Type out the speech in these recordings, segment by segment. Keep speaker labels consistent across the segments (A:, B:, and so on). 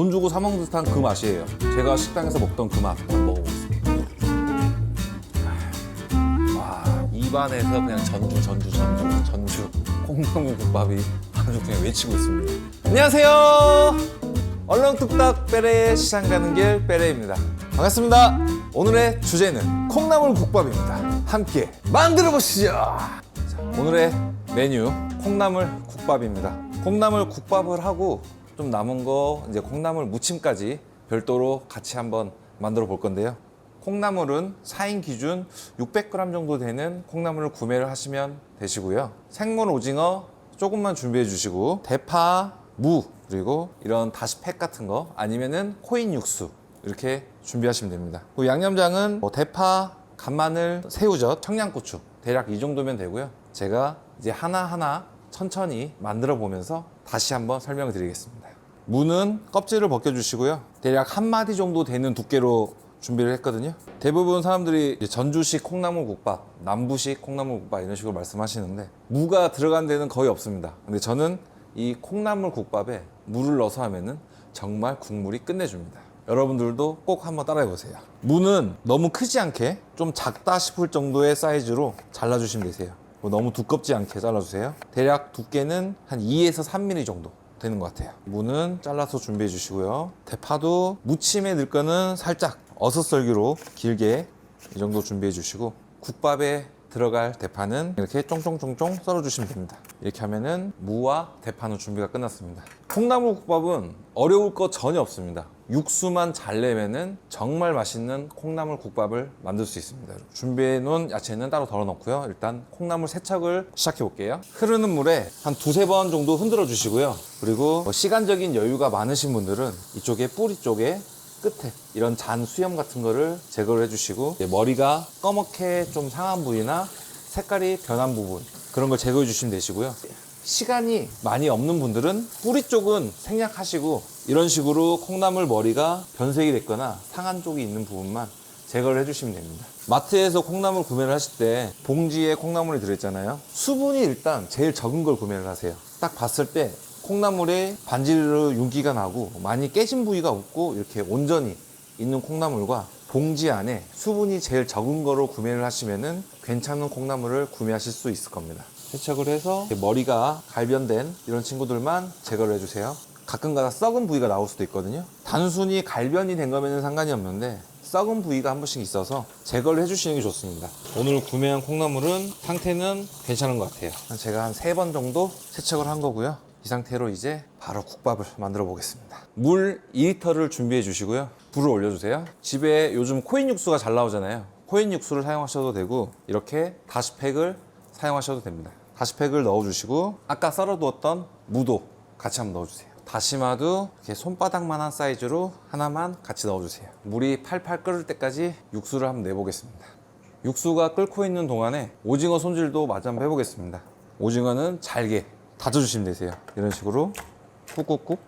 A: 돈 주고 사 먹는 듯한 그 맛이에요. 제가 식당에서 먹던 그 맛 한번 먹어보겠습니다. 와 입안에서 그냥 전주 전주 전주 전주 콩나물 국밥이 아주 그냥 외치고 있습니다. 안녕하세요. 얼렁뚝딱 빼레의 시장 가는 길 빼레입니다. 반갑습니다. 오늘의 주제는 콩나물 국밥입니다. 함께 만들어 보시죠. 자, 오늘의 메뉴 콩나물 국밥입니다. 콩나물 국밥을 하고 좀 남은 거 이제 콩나물 무침까지 별도로 같이 한번 만들어 볼 건데요. 콩나물은 4인 기준 600g 정도 되는 콩나물을 구매를 하시면 되시고요. 생물 오징어 조금만 준비해 주시고 대파, 무 그리고 이런 다시팩 같은 거 아니면은 코인 육수 이렇게 준비하시면 됩니다. 그 양념장은 뭐 대파, 간마늘, 새우젓, 청양고추 대략 이 정도면 되고요. 제가 이제 하나하나 천천히 만들어 보면서 다시 한번 설명을 드리겠습니다. 무는 껍질을 벗겨주시고요. 대략 한 마디 정도 되는 두께로 준비를 했거든요. 대부분 사람들이 전주식 콩나물 국밥, 남부식 콩나물 국밥 이런 식으로 말씀하시는데 무가 들어간 데는 거의 없습니다. 근데 저는 이 콩나물 국밥에 물을 넣어서 하면은 정말 국물이 끝내줍니다. 여러분들도 꼭 한번 따라해 보세요. 무는 너무 크지 않게 좀 작다 싶을 정도의 사이즈로 잘라주시면 되세요. 뭐 너무 두껍지 않게 잘라주세요. 대략 두께는 한 2에서 3mm 정도 되는 것 같아요. 무는 잘라서 준비해 주시고요. 대파도 무침에 넣을 거는 살짝 어슷썰기로 길게 이 정도 준비해 주시고 국밥에 들어갈 대파는 이렇게 쫑쫑쫑쫑 썰어 주시면 됩니다. 이렇게 하면은 무와 대파는 준비가 끝났습니다. 콩나물 국밥은 어려울 거 전혀 없습니다. 육수만 잘 내면은 정말 맛있는 콩나물 국밥을 만들 수 있습니다. 준비해 놓은 야채는 따로 덜어 넣고요. 일단 콩나물 세척을 시작해 볼게요. 흐르는 물에 한 두세 번 정도 흔들어 주시고요. 그리고 뭐 시간적인 여유가 많으신 분들은 이쪽에 뿌리 쪽에 끝에 이런 잔 수염 같은 거를 제거를 해주시고 머리가 꺼멓게 좀 상한 부위나 색깔이 변한 부분 그런 걸 제거해 주시면 되시고요. 시간이 많이 없는 분들은 뿌리 쪽은 생략하시고 이런 식으로 콩나물 머리가 변색이 됐거나 상한 쪽이 있는 부분만 제거를 해주시면 됩니다. 마트에서 콩나물 구매를 하실 때 봉지에 콩나물이 들어있잖아요. 수분이 일단 제일 적은 걸 구매를 하세요. 딱 봤을 때 콩나물에 반지르르 윤기가 나고 많이 깨진 부위가 없고 이렇게 온전히 있는 콩나물과 봉지 안에 수분이 제일 적은 거로 구매를 하시면은 괜찮은 콩나물을 구매하실 수 있을 겁니다. 세척을 해서 머리가 갈변된 이런 친구들만 제거를 해주세요. 가끔가다 썩은 부위가 나올 수도 있거든요. 단순히 갈변이 된 거면 상관이 없는데 썩은 부위가 한 번씩 있어서 제거를 해주시는 게 좋습니다. 오늘 구매한 콩나물은 상태는 괜찮은 것 같아요. 제가 한 세 번 정도 세척을 한 거고요. 이 상태로 이제 바로 국밥을 만들어 보겠습니다. 물 2리터를 준비해 주시고요. 불을 올려주세요. 집에 요즘 코인 육수가 잘 나오잖아요. 코인 육수를 사용하셔도 되고 이렇게 다시팩을 사용하셔도 됩니다. 다시팩을 넣어주시고 아까 썰어두었던 무도 같이 한번 넣어주세요. 다시마도 이렇게 손바닥만한 사이즈로 하나만 같이 넣어주세요. 물이 팔팔 끓을 때까지 육수를 한번 내보겠습니다. 육수가 끓고 있는 동안에 오징어 손질도 마저 한번 해보겠습니다. 오징어는 잘게 다져주시면 되세요. 이런 식으로 꾹꾹꾹.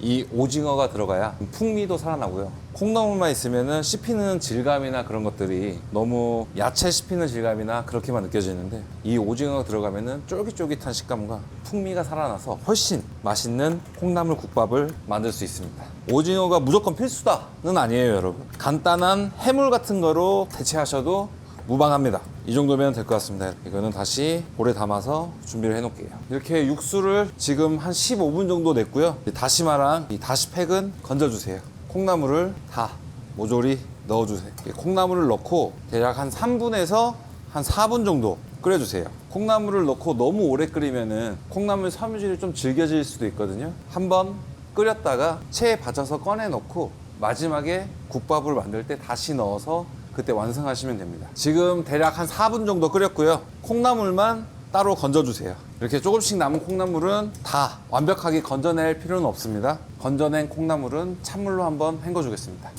A: 이 오징어가 들어가야 풍미도 살아나고요. 콩나물만 있으면은 씹히는 질감이나 그런 것들이 너무 야채 씹히는 질감이나 그렇게만 느껴지는데 이 오징어가 들어가면은 쫄깃쫄깃한 식감과 풍미가 살아나서 훨씬 맛있는 콩나물 국밥을 만들 수 있습니다. 오징어가 무조건 필수다는 아니에요, 여러분. 간단한 해물 같은 거로 대체하셔도 무방합니다. 이 정도면 될 것 같습니다. 이거는 다시 볼에 담아서 준비를 해놓을게요. 이렇게 육수를 지금 한 15분 정도 냈고요. 이 다시마랑 이 다시팩은 건져주세요. 콩나물을 다 모조리 넣어주세요. 이 콩나물을 넣고 대략 한 3분에서 한 4분 정도 끓여주세요. 콩나물을 넣고 너무 오래 끓이면은 콩나물 섬유질이 좀 질겨질 수도 있거든요. 한번 끓였다가 체에 받쳐서 꺼내 놓고 마지막에 국밥을 만들 때 다시 넣어서 그때 완성하시면 됩니다. 지금 대략 한 4분 정도 끓였고요. 콩나물만 따로 건져주세요. 이렇게 조금씩 남은 콩나물은 다 완벽하게 건져낼 필요는 없습니다. 건져낸 콩나물은 찬물로 한번 헹궈주겠습니다.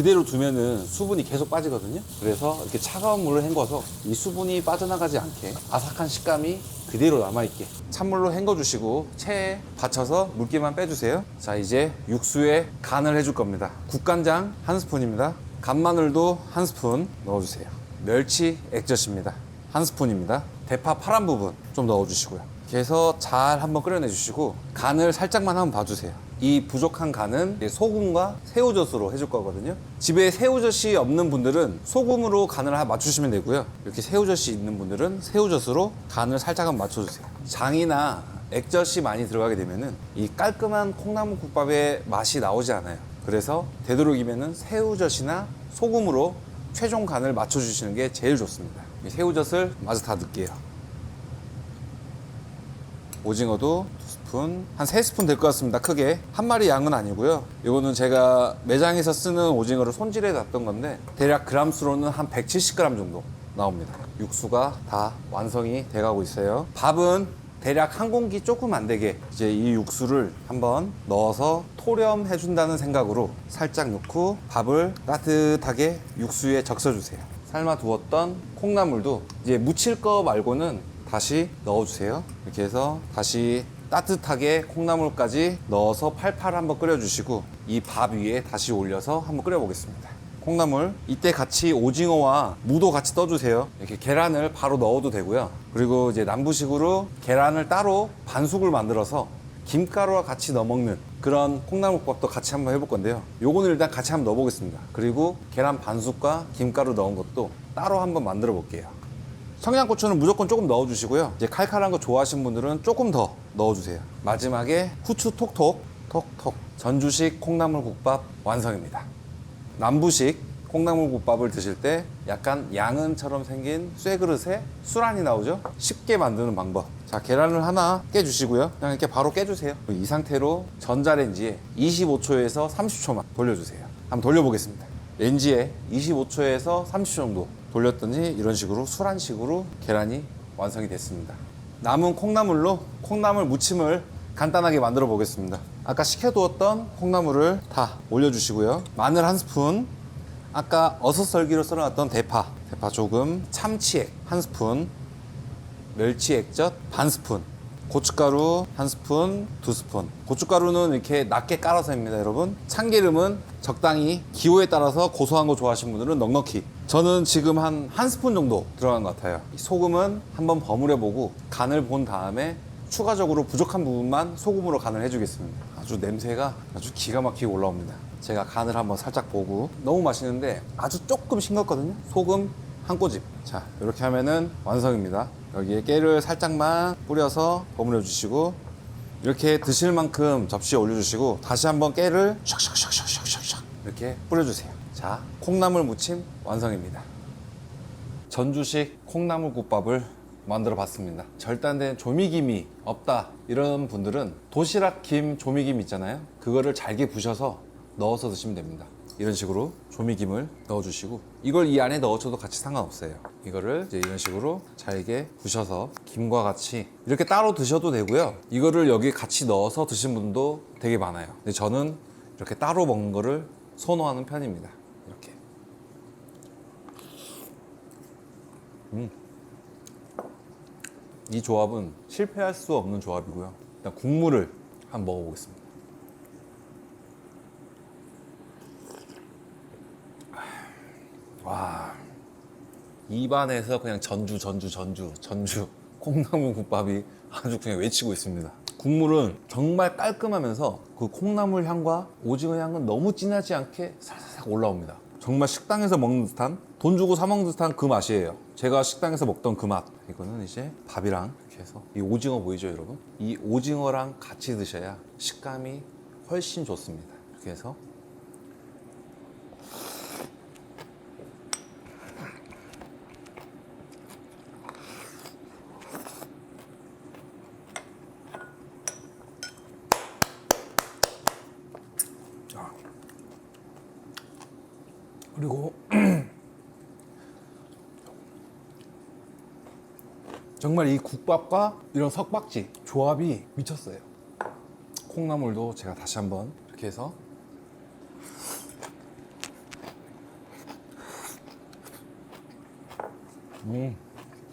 A: 그대로 두면은 수분이 계속 빠지거든요. 그래서 이렇게 차가운 물을 헹궈서 이 수분이 빠져나가지 않게 아삭한 식감이 그대로 남아있게 찬물로 헹궈주시고 체에 받쳐서 물기만 빼주세요. 자, 이제 육수에 간을 해줄 겁니다. 국간장 한 스푼입니다. 간마늘도 한 스푼 넣어주세요. 멸치 액젓입니다. 한 스푼입니다. 대파 파란 부분 좀 넣어주시고요. 해서 잘 한번 끓여내 주시고 간을 살짝만 한번 봐주세요. 이 부족한 간은 소금과 새우젓으로 해줄 거거든요. 집에 새우젓이 없는 분들은 소금으로 간을 하- 맞추시면 되고요. 이렇게 새우젓이 있는 분들은 새우젓으로 간을 살짝 한번 맞춰주세요. 장이나 액젓이 많이 들어가게 되면은 이 깔끔한 콩나물 국밥의 맛이 나오지 않아요. 그래서 되도록이면은 새우젓이나 소금으로 최종 간을 맞춰주시는 게 제일 좋습니다. 이 새우젓을 마저 다 넣을게요. 오징어도 두 스푼, 한 세 스푼 될 것 같습니다. 크게. 한 마리 양은 아니고요. 이거는 제가 매장에서 쓰는 오징어를 손질해 놨던 건데 대략 그람수로는 한 170g 정도 나옵니다. 육수가 다 완성이 돼 가고 있어요. 밥은 대략 한 공기 조금 안 되게 이제 이 육수를 한번 넣어서 토렴해 준다는 생각으로 살짝 넣고 밥을 따뜻하게 육수에 적셔 주세요. 삶아 두었던 콩나물도 이제 무칠 거 말고는 다시 넣어주세요. 이렇게 해서 다시 따뜻하게 콩나물까지 넣어서 팔팔 한번 끓여주시고 이 밥 위에 다시 올려서 한번 끓여보겠습니다. 콩나물 이때 같이 오징어와 무도 같이 떠주세요. 이렇게 계란을 바로 넣어도 되고요. 그리고 이제 남부식으로 계란을 따로 반숙을 만들어서 김가루와 같이 넣어 먹는 그런 콩나물밥도 같이 한번 해볼 건데요. 요거는 일단 같이 한번 넣어보겠습니다. 그리고 계란 반숙과 김가루 넣은 것도 따로 한번 만들어 볼게요. 청양고추는 무조건 조금 넣어주시고요. 이제 칼칼한 거 좋아하시는 분들은 조금 더 넣어주세요. 마지막에 후추 톡톡, 톡톡. 전주식 콩나물 국밥 완성입니다. 남부식 콩나물 국밥을 드실 때 약간 양은처럼 생긴 쇠 그릇에 수란이 나오죠? 쉽게 만드는 방법. 자, 계란을 하나 깨주시고요. 그냥 이렇게 바로 깨주세요. 이 상태로 전자레인지에 25초에서 30초만 돌려주세요. 한번 돌려보겠습니다. 렌지에 25초에서 30초 정도 돌렸더니 이런 식으로 수란식으로 계란이 완성이 됐습니다. 남은 콩나물로 콩나물 무침을 간단하게 만들어 보겠습니다. 아까 식혀두었던 콩나물을 다 올려주시고요. 마늘 한 스푼, 아까 어슷썰기로 썰어놨던 대파, 대파 조금, 참치액 한 스푼, 멸치 액젓 반 스푼, 고춧가루 한 스푼, 두 스푼. 고춧가루는 이렇게 낮게 깔아서 합니다, 여러분. 참기름은 적당히 기호에 따라서 고소한 거 좋아하시는 분들은 넉넉히. 저는 지금 한 한 스푼 정도 들어간 것 같아요. 이 소금은 한번 버무려 보고 간을 본 다음에 추가적으로 부족한 부분만 소금으로 간을 해주겠습니다. 아주 냄새가 아주 기가 막히게 올라옵니다. 제가 간을 한번 살짝 보고 너무 맛있는데 아주 조금 싱겁거든요. 소금 한 꼬집. 자, 이렇게 하면은 완성입니다. 여기에 깨를 살짝만 뿌려서 버무려 주시고 이렇게 드실 만큼 접시에 올려주시고 다시 한번 깨를 샥샥샥샥샥샥 이렇게 뿌려주세요. 자, 콩나물 무침 완성입니다. 전주식 콩나물 국밥을 만들어 봤습니다. 절단된 조미김이 없다 이런 분들은 도시락 김 조미김 있잖아요. 그거를 잘게 부셔서 넣어서 드시면 됩니다. 이런 식으로 조미김을 넣어주시고 이걸 이 안에 넣어줘도 같이 상관없어요. 이거를 이제 이런 식으로 잘게 부셔서 김과 같이 이렇게 따로 드셔도 되고요. 이거를 여기 같이 넣어서 드신 분도 되게 많아요. 근데 저는 이렇게 따로 먹는 거를 선호하는 편입니다. 이렇게. 이 조합은 실패할 수 없는 조합이고요. 일단 국물을 한번 먹어보겠습니다. 와, 입안에서 그냥 전주, 전주, 전주, 전주 콩나물 국밥이 아주 그냥 외치고 있습니다. 국물은 정말 깔끔하면서 그 콩나물 향과 오징어 향은 너무 진하지 않게 살살살 올라옵니다. 정말 식당에서 먹는 듯한 돈 주고 사 먹는 듯한 그 맛이에요. 제가 식당에서 먹던 그 맛. 이거는 이제 밥이랑 이렇게 해서 이 오징어 보이죠, 여러분? 이 오징어랑 같이 드셔야 식감이 훨씬 좋습니다. 이렇게 해서 그리고 정말 이 국밥과 이런 석박지 조합이 미쳤어요. 콩나물도 제가 다시 한번 이렇게 해서 음,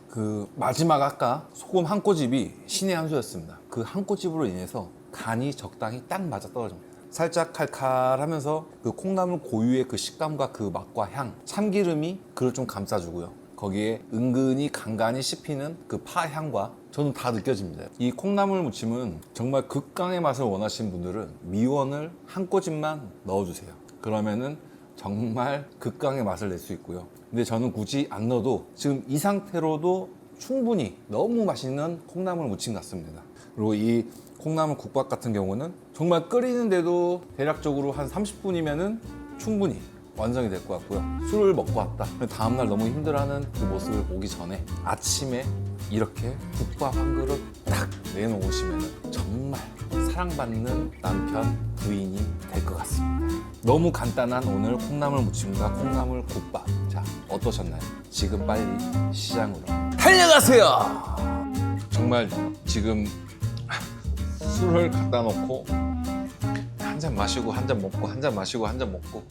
A: 그 마지막 아까 소금 한 꼬집이 신의 한 수였습니다. 그 한 꼬집으로 인해서 간이 적당히 딱 맞아 떨어집니다. 살짝 칼칼하면서 그 콩나물 고유의 그 식감과 그 맛과 향, 참기름이 그걸 좀 감싸주고요. 거기에 은근히 간간히 씹히는 그 파 향과 저는 다 느껴집니다. 이 콩나물 무침은 정말 극강의 맛을 원하시는 분들은 미원을 한 꼬집만 넣어주세요. 그러면은 정말 극강의 맛을 낼 수 있고요. 근데 저는 굳이 안 넣어도 지금 이 상태로도 충분히 너무 맛있는 콩나물 무침 같습니다. 그리고 이 콩나물 국밥 같은 경우는 정말 끓이는데도 대략적으로 한 30분이면은 충분히 완성이 될 것 같고요. 술을 먹고 왔다. 다음날 너무 힘들어하는 그 모습을 보기 전에 아침에 이렇게 국밥 한 그릇 딱 내놓으시면 정말 사랑받는 남편, 부인이 될 것 같습니다. 너무 간단한 오늘 콩나물 무침과 콩나물 국밥. 자, 어떠셨나요? 지금 빨리 시장으로 달려가세요! 정말 지금 술을 갖다 놓고 한 잔 마시고 한 잔 먹고 한 잔 마시고 한 잔 먹고